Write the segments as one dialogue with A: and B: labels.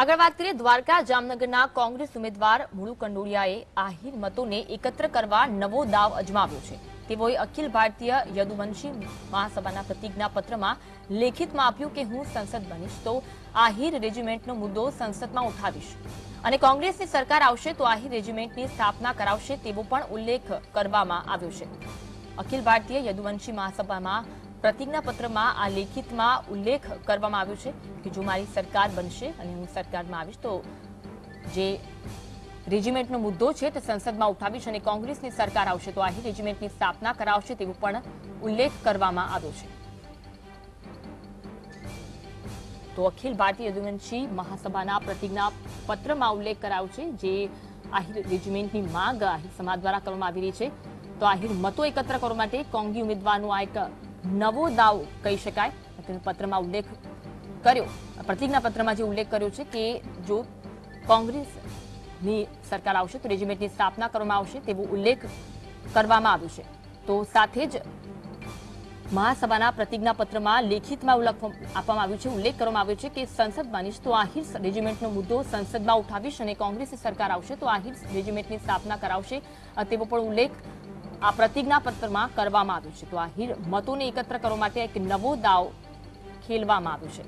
A: આગળ વાત કરીએ, દ્વારકા જામનગરના કોંગ્રેસ ઉમેદવાર મુળુ કંડોળિયાએ આહિર મતોને એકત્ર કરવા નવો દાવ અજમાવ્યો છે. તેઓએ અખિલ ભારતીય યદુવંશી મહાસભાના પ્રતિજ્ઞા પત્રમાં લેખિતમાં આપ્યું કે હું સંસદ બનીશ તો આહિર રેજિમેન્ટનો મુદ્દો સંસદમાં ઉઠાવીશ. અને કોંગ્રેસની સરકાર આવશે તો આહિર રેજિમેન્ટની સ્થાપના કરાવશે તેવો પણ ઉલ્લેખ કરવામાં આવ્યો છે. અખિલ ભારતીય યદુવંશી મહાસભામાં પ્રતિજ્ઞાપત્રમાં આ લેખિતમાં ઉલ્લેખ કરવામાં આવ્યો છે કે જો મારી સરકાર બનશે અને હું સરકારમાં આવીશ, તો જે રેજિમેન્ટનો મુદ્દો છે તે સંસદમાં ઉઠાવીશ અને કોંગ્રેસની સરકાર આવશે, તો આહી રેજિમેન્ટની સ્થાપના કરાવશે તેવો પણ ઉલ્લેખ કરવામાં આવ્યો છે. તો અખિલ ભારતીય યદુવંશી મહાસભાના પ્રતિજ્ઞા પત્રમાં ઉલ્લેખ કરાયો છે જે આહિર રેજિમેન્ટની માંગ આહિર સમાજ દ્વારા કરવામાં આવી રહી છે. તો આહિર મતો એકત્ર કરવા માટે કોંગી ઉમેદવારનો આ એક નવો દાવ કહી શકાય. પત્રમાં ઉલ્લેખ કર્યો. પ્રતિજ્ઞા પત્રમાં જે ઉલ્લેખ કર્યો છે કે જો કોંગ્રેસની સરકાર આવશે, તો રેજિમેન્ટની સ્થાપના કરવામાં આવશે તેવો ઉલ્લેખ કરવામાં આવ્યો છે. તો સાથે જ મહાસભાના પ્રતિજ્ઞાપત્રમાં લેખિતમાં ઉલ્લેખ આપવામાં આવ્યું છે, ઉલ્લેખ કરવામાં આવ્યો છે કે સંસદ બનીશ તો આહિર રેજિમેન્ટનો મુદ્દો સંસદમાં ઉઠાવીશ અને કોંગ્રેસની સરકાર આવશે તો આહિર રેજિમેન્ટની સ્થાપના કરાવશે, તેવો પણ ઉલ્લેખ આ પ્રતિજ્ઞાપત્રમાં કરવામાં આવ્યું છે તો આહિર મતોને એકત્ર કરવા માટે એક નવો દાવ ખેલવામાં આવ્યો છે.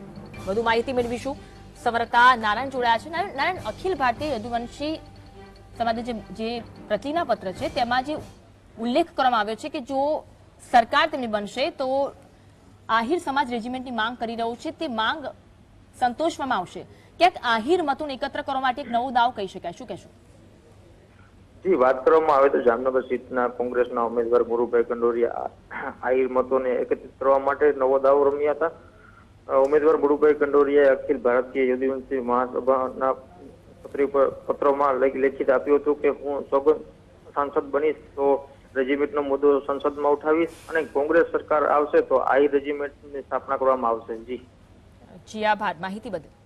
A: વધુ માહિતી મેળવીશું. સમરતા નારાયણ જોડાયા છે. નારાયણ અખિલ ભારતીય યદુવંશી સમાજે જે જે પ્રતિજ્ઞાપત્ર છે તેમાં જે ઉલ્લેખ કરવામાં આવ્યો છે કે જો સરકાર તેમની બનશે તો આહિર સમાજ રેજિમેન્ટની માંગ કરી રહ્યો છે. તે માંગ સંતોષવામાં આવશે. ક્યાંક આહિર મતોને એકત્ર કરવા માટે એક નવો દાવ કહી શકાય. શું કહેશો?
B: જી, વાત કરવામાં આવે તો જામનગર સીટના કોંગ્રેસના ઉમેદવાર ગુરુભાઈ કંડોરિયા આહિર મતોને એકત્રિત કરવા માટે નવો દાવો રમ્યા હતા. ઉમેદવાર ગુરુભાઈ કંડોરિયાએ અખિલ ભારતીય યદુવંશી મહાસભાના પત્રમાં લેખિત આપ્યું હતું કે, હું સોગંદ સાંસદ બનીશ તો રેજિમેન્ટનો મુદ્દો સંસદમાં ઉઠાવીશ અને કોંગ્રેસ સરકાર આવશે તો આહિર રેજિમેન્ટની સ્થાપના કરવામાં આવશે. જી.
A: જી, આભાર. માહિતી બદલ.